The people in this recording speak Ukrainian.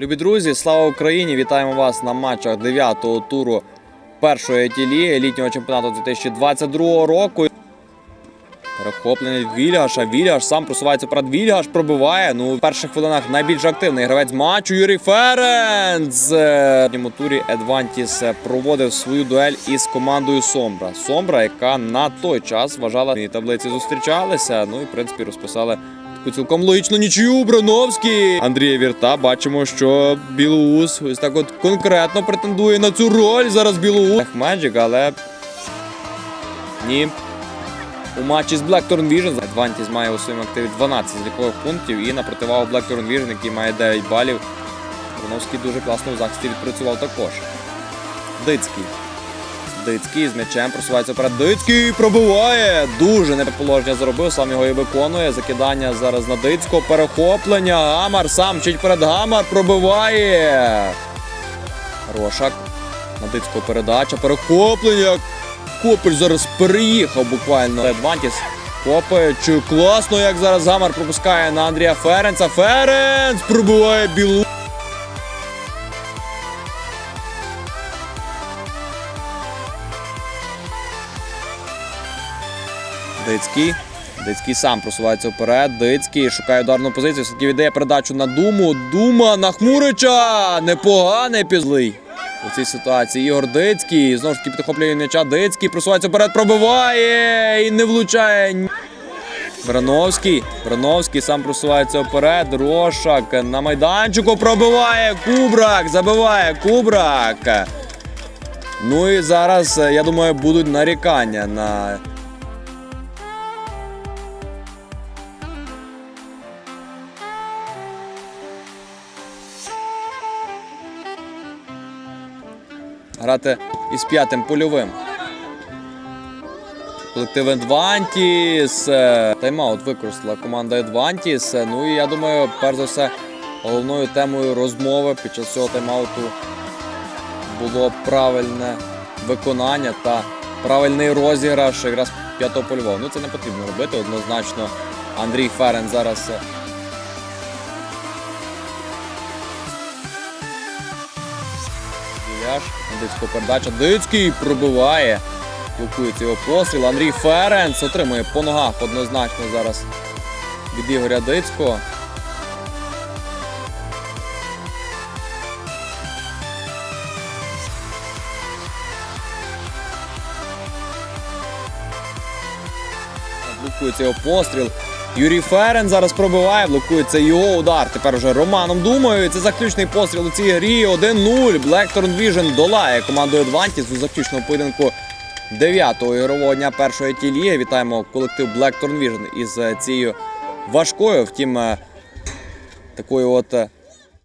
Любі друзі, слава Україні! Вітаємо вас на матчах 9-го туру першої тілі літнього чемпіонату 2022 року. Перехоплення від Вільгаша. Вільгаш сам просувається вперед. Вільгаш пробиває. Ну, в перших хвилинах найбільш активний гравець матчу Юрій Ференц. В цьому турі Едвантіс проводив свою дуель із командою Сомбра. Сомбра, яка на той час вважала в таблиці зустрічалися. Ну і в принципі розписали таку цілком логічну нічию Брановський. Андрія Вірта. Бачимо, що Білоус ось так от конкретно претендує на цю роль. Зараз Білоус. Меджик, але ні. У матчі з Blackthorn Vision Advantage має у своєму активі 12 залікових пунктів і на противагу Blackthorn Vision, який має 9 балів. Броновський дуже класно в захисті відпрацював також. Дицький. Дицький з м'ячем просувається вперед. Дицький пробиває. Дуже неположення зробив, сам його і виконує. Закидання зараз на Дицького. Перехоплення. Гамар сам чуть перед Гамар пробиває. Рошак. На Дицького передача. Перехоплення. Копель зараз переїхав буквально. Адвантіс Копич. Класно, як зараз Гамар пропускає на Андрія Ференца. Ференц пробиває білу. Дицький. Дицький сам просувається вперед. Дицький шукає ударну позицію. Все-таки віддає передачу на Думу. Дума на Хмурича. Непоганий пізлий. У цій ситуації Ігор Дицький. Знову ж таки підхоплює м'яча. Дицький просувається вперед, пробиває і не влучає. Брановський. Брановський сам просувається вперед. Рошак на майданчику пробиває. Кубрак. Забиває Кубрак. Ну і зараз, я думаю, будуть нарікання на грати із п'ятим польовим. Колектив Едвантіс. е, Тайм-аут використала команда Едвантіс. Е, Ну і я думаю, перш за все, головною темою розмови під час цього тайм-ауту було правильне виконання та правильний розіграш якраз п'ятого польового. Ну це не потрібно робити. Однозначно Андрій Ферен зараз. Яш, Дицького передача. Дицький пробиває. Блокується його постріл. Андрій Ференц отримує по ногах однозначно зараз від Ігоря Дицького. Блокується його постріл. Юрій Ферен зараз пробиває, блокується його удар. Тепер уже Романом думаю. Це заключний постріл у цій грі. 1-0. Blackthorn Vision долає команду Advantage у заключному поєдинку 9-го ігрового дня першої тіліги. Вітаємо колектив Blackthorn Vision із е, цією важкою, втім, е, такою от е,